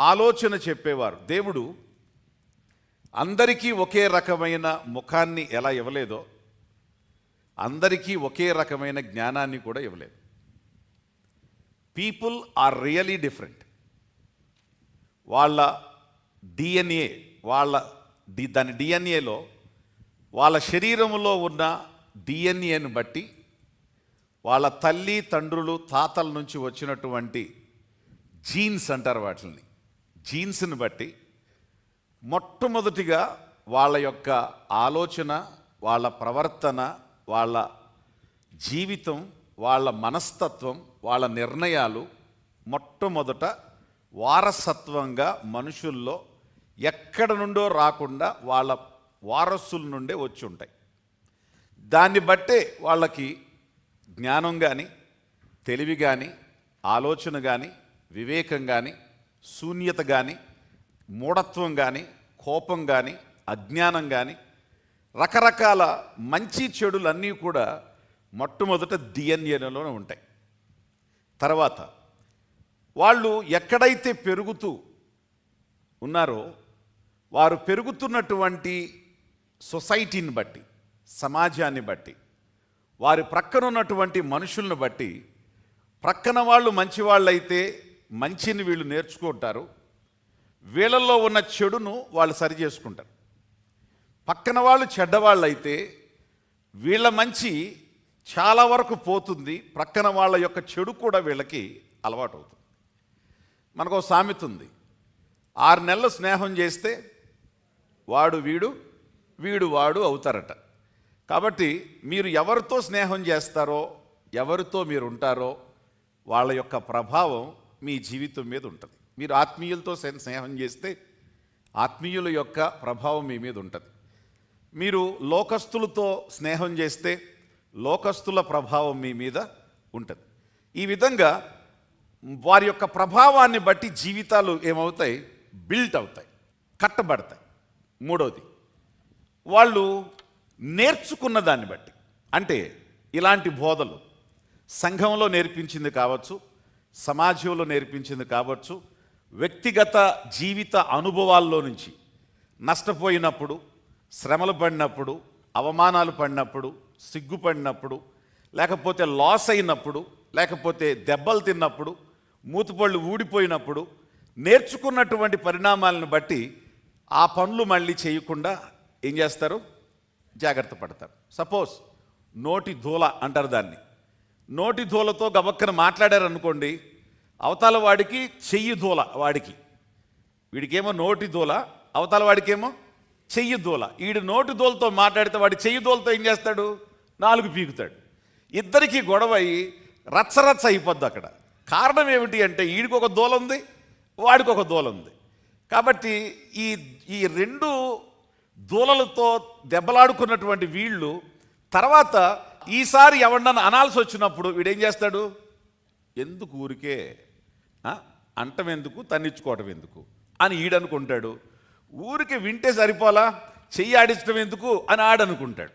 ఆలోచన చెప్పేవారు. దేవుడు అందరికీ ఒకే రకమైన ముఖాన్ని ఎలా ఇవ్వలేదో అందరికీ ఒకే రకమైన జ్ఞానాన్ని కూడా ఇవ్వలేదు. People are really different. వాళ్ళ డిఎన్ఏ వాళ్ళ డి దాని డిఎన్ఏలో వాళ్ళ శరీరంలో ఉన్న డిఎన్ఏని బట్టి వాళ్ళ తల్లి తండ్రులు తాతల నుంచి వచ్చినటువంటి జీన్స్ అంటారు వాటిని జీన్స్ని బట్టి మొట్టమొదటిగా వాళ్ళ యొక్క ఆలోచన వాళ్ళ ప్రవర్తన వాళ్ళ జీవితం వాళ్ళ మనస్తత్వం వాళ్ళ నిర్ణయాలు మొట్టమొదట వారసత్వంగా మనుషుల్లో ఎక్కడ నుండో రాకుండా వాళ్ళ వారసుల నుండే వచ్చి ఉంటాయి. దాన్ని బట్టే వాళ్ళకి జ్ఞానం కానీ తెలివి కానీ ఆలోచన కానీ వివేకం కానీ శూన్యత కానీ మూఢత్వం కానీ కోపం కానీ అజ్ఞానం కానీ రకరకాల మంచి చెడులన్నీ కూడా మొట్టమొదట డిఎన్ఏలోనే ఉంటాయి. తర్వాత వాళ్ళు ఎక్కడైతే పెరుగుతూ ఉన్నారో వారు పెరుగుతున్నటువంటి సొసైటీని బట్టి సమాజాన్ని బట్టి వారి ప్రక్కన ఉన్నటువంటి మనుషులను బట్టి ప్రక్కన వాళ్ళు మంచివాళ్ళైతే మంచిని వీళ్ళు నేర్చుకుంటారు. వీళ్ళల్లో ఉన్న చెడును వాళ్ళు సరి చేసుకుంటారు. పక్కన వాళ్ళు చెడ్డవాళ్ళైతే వీళ్ళ మంచి చాలా వరకు పోతుంది. ప్రక్కన వాళ్ళ యొక్క చెడు కూడా వీళ్ళకి అలవాటు అవుతుంది మనకు ఒక సామెత ఉంది. ఆరు నెలలు స్నేహం చేస్తే వాడు వీడు వీడు వాడు అవుతారట. కాబట్టి మీరు ఎవరితో స్నేహం చేస్తారో ఎవరితో మీరు ఉంటారో వాళ్ళ యొక్క ప్రభావం మీ జీవితం మీద ఉంటుంది. మీరు ఆత్మీయులతో స్నేహం చేస్తే ఆత్మీయుల యొక్క ప్రభావం మీ మీద ఉంటుంది. మీరు లోకస్తులతో స్నేహం చేస్తే లోకస్తుల ప్రభావం మీ మీద ఉంటుంది. ఈ విధంగా వారి యొక్క ప్రభావాన్ని బట్టి జీవితాలు ఏమవుతాయి? బిల్ట్ అవుతాయి కట్టబడతాయి. మూడవది వాళ్ళు నేర్చుకున్న దాన్ని బట్టి. అంటే ఇలాంటి బోధలు సంఘంలో నేర్పించింది కావచ్చు సమాజంలో నేర్పించింది కావచ్చు వ్యక్తిగత జీవిత అనుభవాల్లో నుంచి నష్టపోయినప్పుడు శ్రమలు పడినప్పుడు అవమానాలు పడినప్పుడు సిగ్గుపడినప్పుడు లేకపోతే లాస్ అయినప్పుడు లేకపోతే దెబ్బలు తిన్నప్పుడు మూతుపళ్ళు ఊడిపోయినప్పుడు నేర్చుకున్నటువంటి పరిణామాలను బట్టి ఆ పనులు మళ్ళీ చేయకుండా ఏం చేస్తారు? జాగ్రత్త పడతారు. సపోజ్ నోటి ధూల అంటారు దాన్ని. నోటి ధూలతో గబక్కన మాట్లాడారనుకోండి అవతల వాడికి చెయ్యి ధూల వాడికి. వీడికేమో నోటి దూల అవతల వాడికేమో చెయ్యి దూల వీడు నోటి దూలతో మాట్లాడితే వాడి చెయ్యి దూలతో ఏం చేస్తాడు? నాలుగు పీకుతాడు. ఇద్దరికీ గొడవ అయ్యి రచ్చరచ్చ అయిపోద్ది అక్కడ. కారణం ఏమిటి అంటే వీడికి ఒక దూల ఉంది వాడికి ఒక దూల ఉంది. కాబట్టి ఈ ఈ రెండు దూలలతో దెబ్బలాడుకున్నటువంటి వీళ్ళు తర్వాత ఈసారి ఎవడన్నా అనాల్సి వచ్చినప్పుడు వీడేం చేస్తాడు? ఎందుకు ఊరికే అంటం ఎందుకు తన్నించుకోవటం ఎందుకు అని ఈడనుకుంటాడు. ఊరికి వింటే సరిపోలా చెయ్యి ఆడించడం ఎందుకు అని ఆడనుకుంటాడు.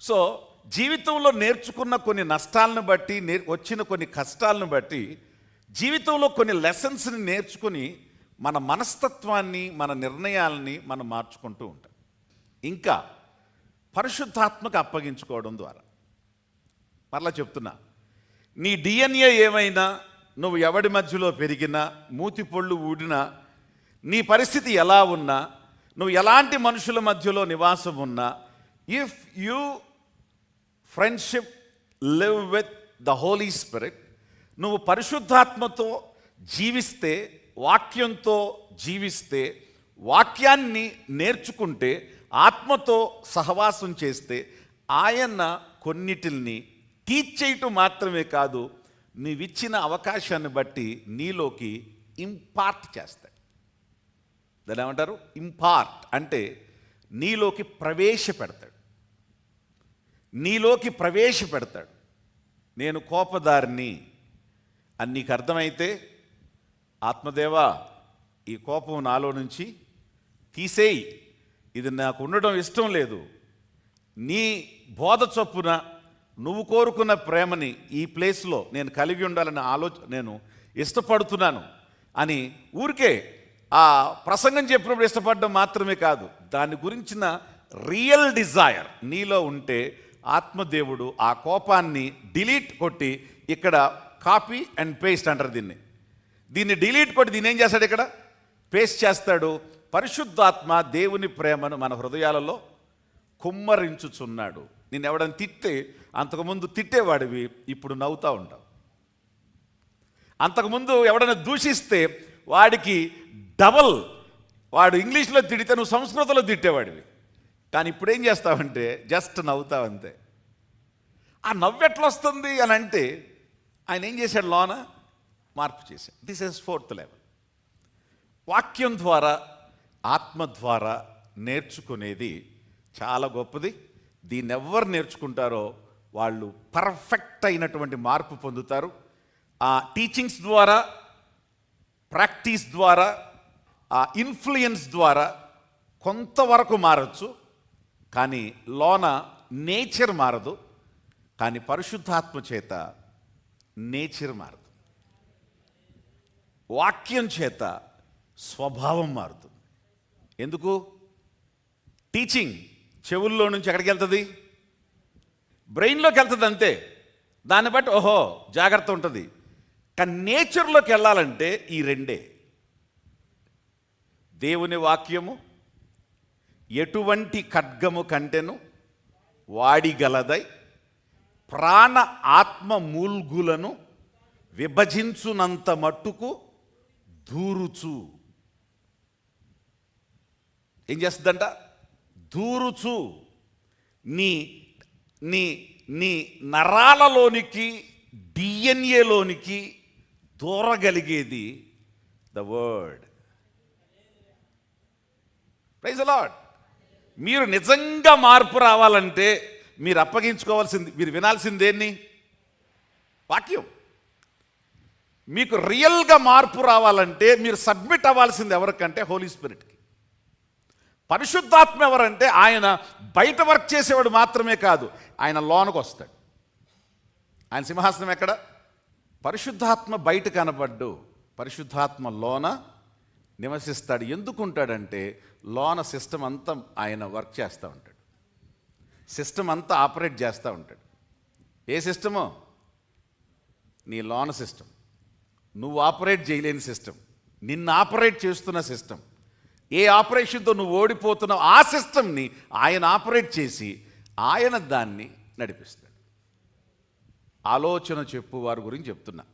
సో జీవితంలో నేర్చుకున్న కొన్ని నష్టాలను బట్టి నేర్ వచ్చిన కొన్ని కష్టాలను బట్టి జీవితంలో కొన్ని లెసన్స్ని నేర్చుకుని మన మనస్తత్వాన్ని మన నిర్ణయాలని మనం మార్చుకుంటూ ఉంటాం. ఇంకా పరిశుద్ధాత్మక అప్పగించుకోవడం ద్వారా. మరలా చెప్తున్నా. నీ డిఎన్ఏ ఏమైనా నువ్వు ఎవడి మధ్యలో పెరిగినా మూతి పొళ్ళు ఊడినా నీ పరిస్థితి ఎలా ఉన్నా నువ్వు ఎలాంటి మనుషుల మధ్యలో నివాసం ఉన్నా if you friendship live with the holy spirit నువ్వు పరిశుద్ధాత్మతో జీవిస్తే వాక్యంతో జీవిస్తే వాక్యాన్ని నేర్చుకుంటే ఆత్మతో సహవాసం చేస్తే ఆయన కొన్నిటిల్ని టీచ్ చేయటం మాత్రమే కాదు నీవిచ్చిన అవకాశాన్ని బట్టి నీలోకి ఇంపార్ట్ చేస్తాడు దాని ఏమంటారు ఇంపార్ట్ అంటే నీలోకి ప్రవేశపెడతాడు. నీలోకి ప్రవేశపెడతాడు. నేను కోపదారిని అని నీకు అర్థమైతే ఆత్మదేవా ఈ కోపం నాలో నుంచి తీసేయి. ఇది నాకు ఉండడం ఇష్టం లేదు. నీ బోధ చొప్పున నువ్వు కోరుకున్న ప్రేమని ఈ ప్లేస్లో నేను కలిగి ఉండాలని ఆలోచన నేను ఇష్టపడుతున్నాను అని ఊరికే ఆ ప్రసంగం చెప్పినప్పుడు ఇష్టపడడం మాత్రమే కాదు దాని గురించిన రియల్ డిజైర్ నీలో ఉంటే ఆత్మదేవుడు ఆ కోపాన్ని డిలీట్ కొట్టి ఇక్కడ కాపీ అండ్ పేస్ట్ అంటారు దీన్ని. దీన్ని డిలీట్ కొట్టి దీన్ని ఏం చేస్తాడు ఇక్కడ? పేస్ట్ చేస్తాడు. పరిశుద్ధాత్మ దేవుని ప్రేమను మన హృదయాలలో కుమ్మరించుచున్నాడు. నేను ఎవడని తిట్టే అంతకుముందు తిట్టేవాడివి ఇప్పుడు నవ్వుతూ ఉంటావు. అంతకుముందు ఎవడైనా దూషిస్తే వాడికి డబల్ వాడు ఇంగ్లీష్లో తిడితే నువ్వు సంస్కృతంలో తిట్టేవాడివి. కానీ ఇప్పుడు ఏం చేస్తావంటే జస్ట్ నవ్వుతావు అంతే. ఆ నవ్వు ఎట్లా వస్తుంది అని అంటే ఆయన ఏం చేశాడు లోన? మార్పు చేశాడు. దిస్ ఇస్ ఫోర్త్ లెవెల్ వాక్యం ద్వారా ఆత్మ ద్వారా నేర్చుకునేది చాలా గొప్పది. దీన్ని ఎవరు నేర్చుకుంటారో వాళ్ళు పర్ఫెక్ట్ అయినటువంటి మార్పు పొందుతారు. ఆ టీచింగ్స్ ద్వారా ప్రాక్టీస్ ద్వారా ఆ ఇన్ఫ్లుయెన్స్ ద్వారా కొంతవరకు మారచ్చు. కానీ లోన నేచర్ మారదు. కానీ పరిశుద్ధాత్మ చేత నేచర్ మారదు. వాక్యం చేత స్వభావం మారుతుంది. ఎందుకు? టీచింగ్ చెవుల్లో నుంచి ఎక్కడికి వెళ్తుంది? బ్రెయిన్లోకి వెళ్తుంది అంతే. దాన్ని బట్టి ఓహో జాగ్రత్త ఉంటుంది. కానీ నేచర్లోకి వెళ్ళాలంటే ఈ రెండే. దేవుని వాక్యము ఎటువంటి ఖడ్గము కంటెను వాడిగలదై ప్రాణ ఆత్మ మూల్గులను విభజించునంత మట్టుకు దూరుచు. ఏం చేస్తుందంట? దూరుచు. నీ నీ నీ నరాలలోనికి డిఎన్ఏలోనికి దూరగలిగేది ద వర్డ్. ప్రైజ్ అలాడ్ మీరు నిజంగా మార్పు రావాలంటే మీరు అప్పగించుకోవాల్సింది మీరు వినాల్సిందేన్ని వాక్యం. మీకు రియల్గా మార్పు రావాలంటే మీరు సబ్మిట్ అవ్వాల్సింది ఎవరికంటే? హోలీ స్పిరిట్కి పరిశుద్ధాత్మ ఎవరంటే ఆయన బయట వర్క్ చేసేవాడు మాత్రమే కాదు ఆయన లోనకు వస్తాడు. ఆయన సింహాసనం ఎక్కడ? పరిశుద్ధాత్మ బయట కనబడ్డు పరిశుద్ధాత్మ లోన నివసిస్తాడు. ఎందుకుంటాడంటే లోన సిస్టమ్ అంతా ఆయన వర్క్ చేస్తూ ఉంటాడు. సిస్టమ్ అంతా ఆపరేట్ చేస్తూ ఉంటాడు. ఏ సిస్టము? నీ లోన సిస్టమ్. నువ్వు ఆపరేట్ చేయలేని సిస్టమ్. నిన్ను ఆపరేట్ చేస్తున్న సిస్టమ్. ఏ ఆపరేషన్తో నువ్వు ఓడిపోతున్నావు ఆ సిస్టమ్ని ఆయన ఆపరేట్ చేసి ఆయన దాన్ని నడిపిస్తాడు. ఆలోచన చెప్పు వారి గురించి చెప్తున్నా.